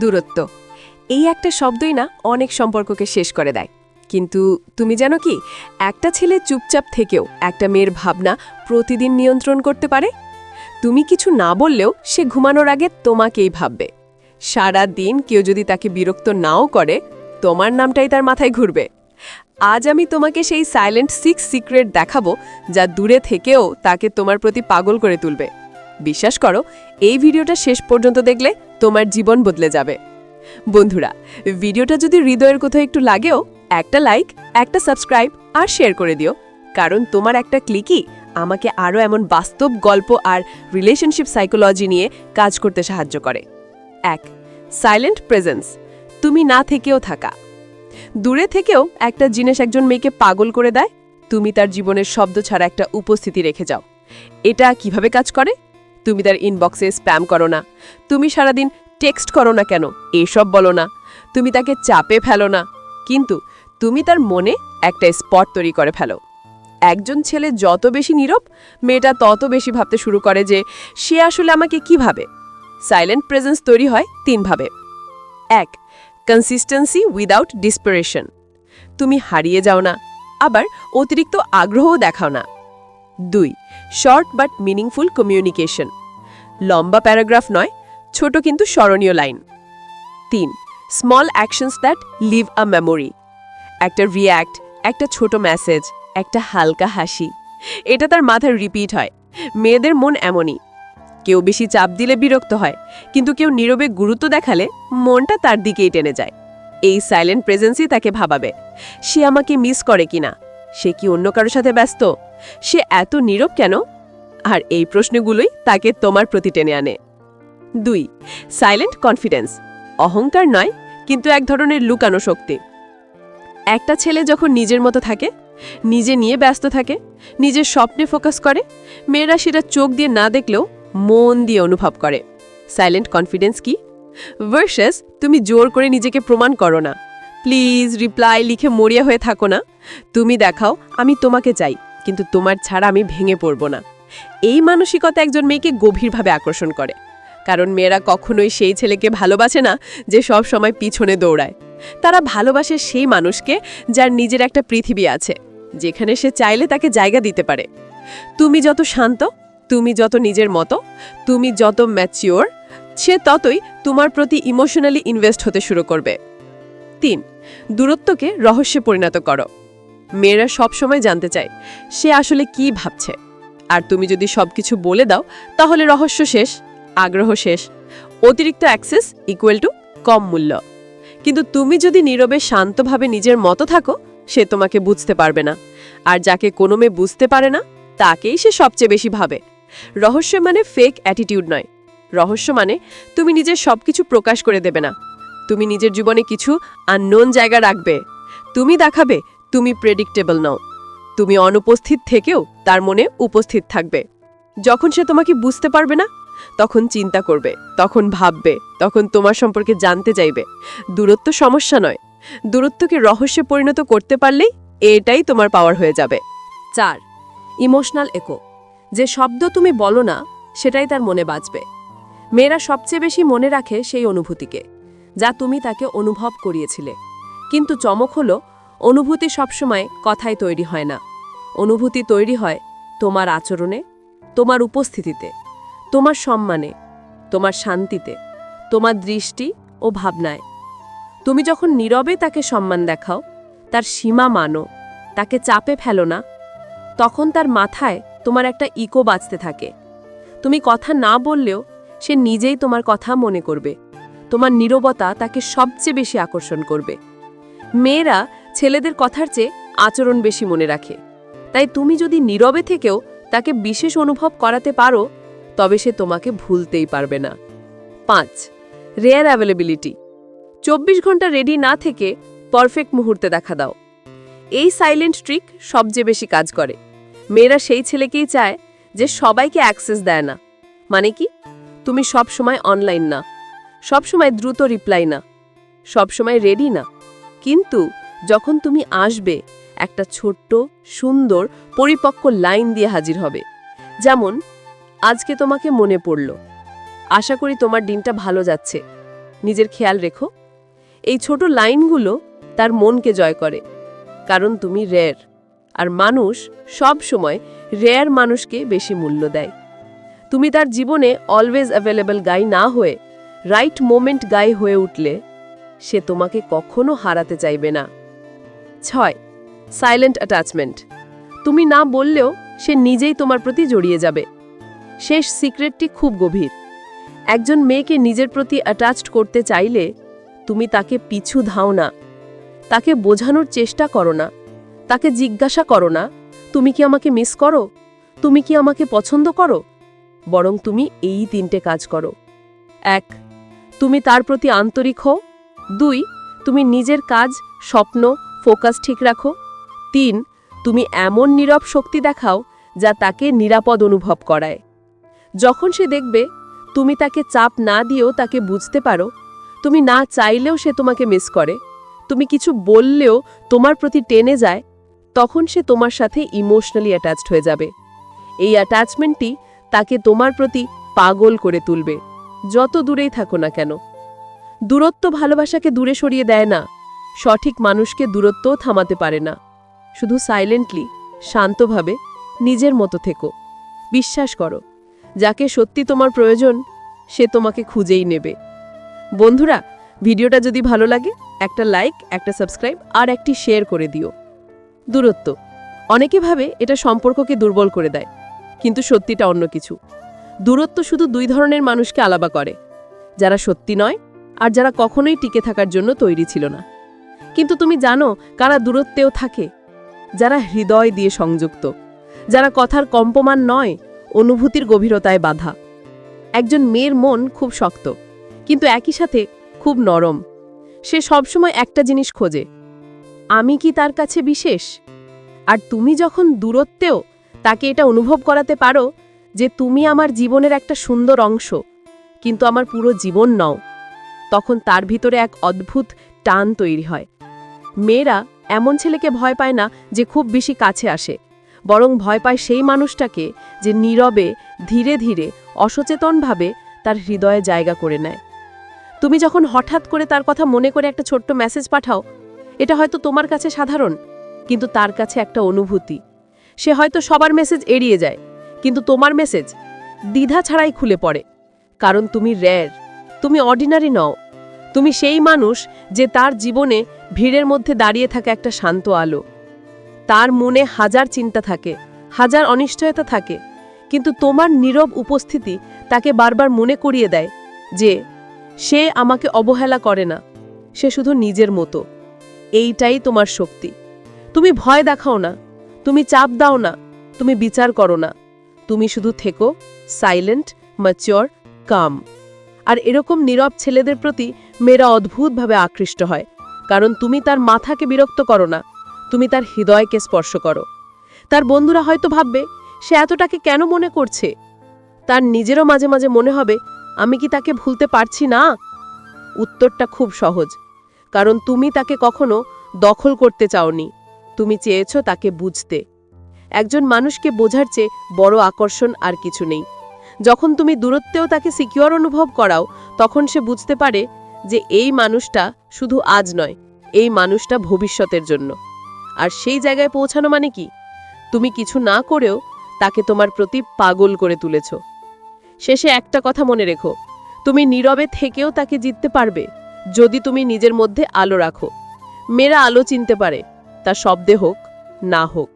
দূরত্ব। এই একটা শব্দই না অনেক সম্পর্ককে শেষ করে দেয়। কিন্তু তুমি জানো কি, একটা ছেলে চুপচাপ থেকেও একটা মেয়ের ভাবনা প্রতিদিন নিয়ন্ত্রণ করতে পারে? তুমি কিছু না বললেও সে ঘুমানোর আগে তোমাকেই ভাববে। সারা দিন কেউ যদি তাকে বিরক্ত নাও করে, তোমার নামটাই তার মাথায় ঘুরবে। আজ আমি তোমাকে সেই সাইলেন্ট সিক্স সিক্রেট দেখাবো যা দূরে থেকেও তাকে তোমার প্রতি পাগল করে তুলবে। বিশ্বাস করো, এই ভিডিওটা শেষ পর্যন্ত দেখলে তোমার জীবন বদলে যাবে। বন্ধুরা, ভিডিওটা যদি হৃদয়ের কোথাও একটু লাগেও, একটা লাইক একটা সাবস্ক্রাইব আর শেয়ার করে দিও। কারণ তোমার একটা ক্লিকই আমাকে আরও এমন বাস্তব গল্প আর রিলেশনশিপ সাইকোলজি নিয়ে কাজ করতে সাহায্য করে। এক সাইলেন্ট প্রেজেন্স তুমি না থেকেও থাকা। দূরে থেকেও একটা জিনিস একজন মেয়েকে পাগল করে দেয়, তুমি তার জীবনের শব্দ ছাড়া একটা উপস্থিতি রেখে যাও। এটা কীভাবে কাজ করে? তুমি তার ইনবক্সে স্প্যাম করো না। তুমি সারাদিন টেক্সট করো না কেন? এসব বলো না। তুমি তাকে চাপে ফেলো না। কিন্তু তুমি তার মনে একটা স্পট তৈরি করে ফেলো। একজন ছেলে যত বেশি নীরব, মেয়েটা তত বেশি ভাবতে শুরু করে যে, সে আসলে আমাকে কি ভাবে সাইলেন্ট প্রেজেন্স তৈরি হয় তিনভাবে। এক কনসিস্টেন্সি উইদাউট ডিসপারেশন তুমি হারিয়ে যাও না। আবার অতিরিক্ত আগ্রহও দেখাও না। দুই শর্ট বাট মিনিংফুল কমিউনিকেশন। লম্বা প্যারাগ্রাফ নয়, ছোট কিন্তু স্মরণীয় লাইন। তিন small actions that leave a memory একটা রিয়্যাক্ট একটা ছোট মেসেজ একটা হালকা হাসি। এটা তার মাথায় রিপিট হয়। মেয়েদের মন এমনই। কেউ বেশি চাপ দিলে বিরক্ত হয়, কিন্তু কেউ নীরবে গুরুত্ব দেখালে মনটা তার দিকেই টেনে যায়। এই সাইলেন্ট প্রেজেন্সই তাকে ভাবাবে। সে আমাকে মিস করে কিনা? সে কি অন্য কারোর সাথে ব্যস্ত? সে এত নীরব কেন? আর এই প্রশ্নগুলোই তাকে তোমার প্রতি টেনে আনে। দুই সাইলেন্ট কনফিডেন্স অহংকার নয়, কিন্তু এক ধরনের লুকানো শক্তি। একটা ছেলে যখন নিজের মতো থাকে, নিজে নিয়ে ব্যস্ত থাকে, নিজের স্বপ্নে ফোকাস করে, মেয়েরা সেটা চোখ দিয়ে না দেখলেও মন দিয়ে অনুভব করে। সাইলেন্ট কনফিডেন্স কি? ভার্সাস তুমি জোর করে নিজেকে প্রমাণ করো না। প্লিজ রিপ্লাই লিখে মরিয়া হয়ে থাকো না। তুমি দেখাও, আমি তোমাকে চাই। কিন্তু তোমার ছাড়া আমি ভেঙে পড়ব না। এই মানসিকতা একজন মেয়েকে গভীরভাবে আকর্ষণ করে। কারণ মেয়েরা কখনোই সেই ছেলেকে ভালোবাসে না যে সব সময় পিছনে দৌড়ায়। তারা ভালোবাসে সেই মানুষকে যার নিজের একটা পৃথিবী আছে, যেখানে সে চাইলে তাকে জায়গা দিতে পারে। তুমি যত শান্ত, তুমি যত নিজের মতো, তুমি যত ম্যাচিওর সে ততই তোমার প্রতি ইমোশনালি ইনভেস্ট হতে শুরু করবে। তিন, দূরত্বকে রহস্যে পরিণত করো। মেয়েরা সবসময় জানতে চায়, সে আসলে কি ভাবছে। আর তুমি যদি সবকিছু বলে দাও, তাহলে রহস্য শেষ, আগ্রহ শেষ। অতিরিক্ত অ্যাক্সেস ইকুয়াল টু কম মূল্য। কিন্তু তুমি যদি নীরবে শান্তভাবে নিজের মতো থাকো, সে তোমাকে বুঝতে পারবে না। আর যাকে কোনো মেয়ে বুঝতে পারে না, তাকেই সে সবচেয়ে বেশি ভাবে। রহস্য মানে ফেক অ্যাটিটিউড নয়। রহস্য মানে তুমি নিজের সবকিছু প্রকাশ করে দেবে না। তুমি নিজের জীবনে কিছু আননোন জায়গা রাখবে। তুমি দেখাবে তুমি প্রেডিক্টেবল নও। তুমি অনুপস্থিত থেকেও তার মনে উপস্থিত থাকবে। যখন সে তোমাকে বুঝতে পারবে না, তখন চিন্তা করবে, তখন ভাববে, তখন তোমার সম্পর্কে জানতে চাইবে। দূরত্ব সমস্যা নয়। দূরত্বকে রহস্যে পরিণত করতে পারলেই এটাই তোমার পাওয়ার হয়ে যাবে। চার ইমোশনাল একো যে শব্দ তুমি বলো না, সেটাই তার মনে বাঁচবে মেয়েরা সবচেয়ে বেশি মনে রাখে সেই অনুভূতিকে, যা তুমি তাকে অনুভব করিয়েছিলে। কিন্তু চমক হলো অনুভূতি সবসময় কথায় তৈরি হয় না। অনুভূতি তৈরি হয় তোমার আচরণে, তোমার উপস্থিতিতে, তোমার সম্মানে, তোমার শান্তিতে, তোমার দৃষ্টি ও ভাবনায়। তুমি যখন নীরবে তাকে সম্মান দেখাও, তার সীমা মানো, তাকে চাপে ফেলো না, তখন তার মাথায় তোমার একটা ইকো বাঁচতে থাকে। তুমি কথা না বললেও সে নিজেই তোমার কথা মনে করবে। তোমার নীরবতা তাকে সবচেয়ে বেশি আকর্ষণ করবে। মেয়েরা ছেলেদের কথার চেয়ে আচরণ বেশি মনে রাখে। তাই তুমি যদি নীরবে থেকেও তাকে বিশেষ অনুভব করাতে পারো, তবে সে তোমাকে ভুলতেই পারবে না। পাঁচ রেয়ার অ্যাভেলেবিলিটি চব্বিশ ঘণ্টা রেডি না থেকে পারফেক্ট মুহূর্তে দেখা দাও। এই সাইলেন্ট ট্রিক সবচেয়ে বেশি কাজ করে। মেয়েরা সেই ছেলেকেই চায় যে সবাইকে অ্যাক্সেস দেয় না। মানে কি? তুমি সব সময় অনলাইন না। সব সময় দ্রুত রিপ্লাই না। সব সময় রেডি না। কিন্তু যখন তুমি আসবে, একটা ছোট্ট, সুন্দর, পরিপক্ক লাইন দিয়ে হাজির হবে। যেমন, আজকে তোমাকে মনে পড়ল। আশা করি তোমার দিনটা ভালো যাচ্ছে। নিজের খেয়াল রেখো। এই ছোট লাইনগুলো তার মনকে জয় করে, কারণ তুমি রেয়ার আর মানুষ সব সময় রেয়ার মানুষকে বেশি মূল্য দেয়। তুমি তার জীবনে অলওয়েজ অ্যাভেলেবল গাই না হয়ে রাইট মোমেন্ট গাই হয়ে উঠলে, সে তোমাকে কখনো হারাতে চাইবে না। ছয় সাইলেন্ট অ্যাটাচমেন্ট তুমি না বললেও সে নিজেই তোমার প্রতি জড়িয়ে যাবে। শেষ সিক্রেটটি খুব গভীর। একজন মেয়েকে নিজের প্রতি অ্যাটাচড করতে চাইলে তুমি তাকে পিছু ধাও না। তাকে বোঝানোর চেষ্টা করো না। তাকে জিজ্ঞাসা করো না, তুমি কি আমাকে মিস করো? তুমি কি আমাকে পছন্দ করো? বরং তুমি এই তিনটে কাজ করো। এক, তুমি তার প্রতি আন্তরিক হও। দুই, তুমি নিজের কাজ, স্বপ্ন ফোকাস ঠিক রাখো। তিন, তুমি এমন নীরব শক্তি দেখাও যা তাকে নিরাপদ অনুভব করায়। যখন সে দেখবে তুমি তাকে চাপ না দিয়েও তাকে বুঝতে পারো, তুমি না চাইলেও সে তোমাকে মিস করে। তুমি কিছু বললেও তোমার প্রতি টেনে যায়, তখন সে তোমার সাথে ইমোশনালি অ্যাটাচড হয়ে যাবে। এই অ্যাটাচমেন্টটি তাকে তোমার প্রতি পাগল করে তুলবে। যত দূরেই থাকো না কেন। দূরত্ব ভালোবাসাকে দূরে সরিয়ে দেয় না। সঠিক মানুষকে দূরত্বও থামাতে পারে না। শুধু সাইলেন্টলি শান্তভাবে, নিজের মতো থেকো। বিশ্বাস করো, যাকে সত্যি তোমার প্রয়োজন, সে তোমাকে খুঁজেই নেবে। বন্ধুরা, ভিডিওটা যদি ভালো লাগে, একটা লাইক একটা সাবস্ক্রাইব আর একটি শেয়ার করে দিও। দূরত্ব, অনেকে ভাবে এটা সম্পর্ককে দুর্বল করে দেয়, কিন্তু সত্যিটা অন্য কিছু। দূরত্ব শুধু দুই ধরনের মানুষকে আলাবা করে, যারা সত্যি নয় আর যারা কখনোই টিকে থাকার জন্য তৈরি ছিল না। কিন্তু তুমি জানো কারা দূরত্বেও থাকে। যারা হৃদয় দিয়ে সংযুক্ত, যারা কথার কম্পমান নয়, অনুভূতির গভীরতায় বাধা। একজন মেয়ের মন খুব শক্ত, কিন্তু একই সাথে খুব নরম। সে সবসময় একটা জিনিস খোঁজে, আমি কি তার কাছে বিশেষ? আর তুমি যখন দূরত্বেও তাকে এটা অনুভব করাতে পারো যে তুমি আমার জীবনের একটা সুন্দর অংশ, কিন্তু আমার পুরো জীবন নও, তখন তার ভিতরে এক অদ্ভুত টান তৈরি হয়। মেয়েরা এমন ছেলেকে ভয় পায় না যে খুব বেশি কাছে আসে। বরং ভয় পায় সেই মানুষটাকে যে নীরবে, ধীরে ধীরে, অসচেতনভাবে তার হৃদয়ে জায়গা করে নেয়। তুমি যখন হঠাৎ করে তার কথা মনে করে একটা ছোট্ট মেসেজ পাঠাও, এটা হয়তো তোমার কাছে সাধারণ, কিন্তু তার কাছে একটা অনুভূতি। সে হয়তো সবার মেসেজ এড়িয়ে যায়, কিন্তু তোমার মেসেজ দ্বিধা ছাড়াই খুলে পড়ে। কারণ তুমি রেয়ার, তুমি অর্ডিনারি নও, তুমি সেই মানুষ যে তার জীবনে ভিড়ের মধ্যে দাঁড়িয়ে থাকা একটা শান্ত আলো। তার মনে হাজার চিন্তা থাকে, হাজার অনিশ্চয়তা থাকে, কিন্তু তোমার নীরব উপস্থিতি তাকে বারবার মনে করিয়ে দেয় যে, সে আমাকে অবহেলা করে না, সে শুধু নিজের মতো। এইটাই তোমার শক্তি। তুমি ভয় দেখাও না, তুমি চাপ দাও না, তুমি বিচার করো না। তুমি শুধু থেকো সাইলেন্ট ম্যাচিওর কাম আর এরকম নীরব ছেলেদের প্রতি মেয়েরা অদ্ভুতভাবে আকৃষ্ট হয়। কারণ তুমি তার মাথাকে বিরক্ত করো না। তুমি তার হৃদয়কে স্পর্শ করো। তার বন্ধুরা হয়তো ভাববে, সে এতটাকে কেন মনে করছে? তার নিজেরও মাঝে মাঝে মনে হবে, আমি কি তাকে ভুলতে পারছি না? উত্তরটা খুব সহজ। কারণ তুমি তাকে কখনো দখল করতে চাওনি। তুমি চেয়েছো তাকে বুঝতে। একজন মানুষকে বোঝার চেয়ে বড় আকর্ষণ আর কিছু নেই। যখন তুমি দূরত্বেও তাকে সিকিউর অনুভব করাও, তখন সে বুঝতে পারে যে এই মানুষটা শুধু আজ নয়, এই মানুষটা ভবিষ্যতের জন্য। আর সেই জায়গায় পৌঁছানো মানে কি? তুমি কিছু না করেও তাকে তোমার প্রতি পাগল করে তুলেছ। শেষে একটা কথা মনে রেখো, তুমি নীরবে থেকেও তাকে জিততে পারবে যদি তুমি নিজের মধ্যে আলো রাখো। মেয়েরা আলো চিনতে পারে, তা শব্দে হোক, না হোক।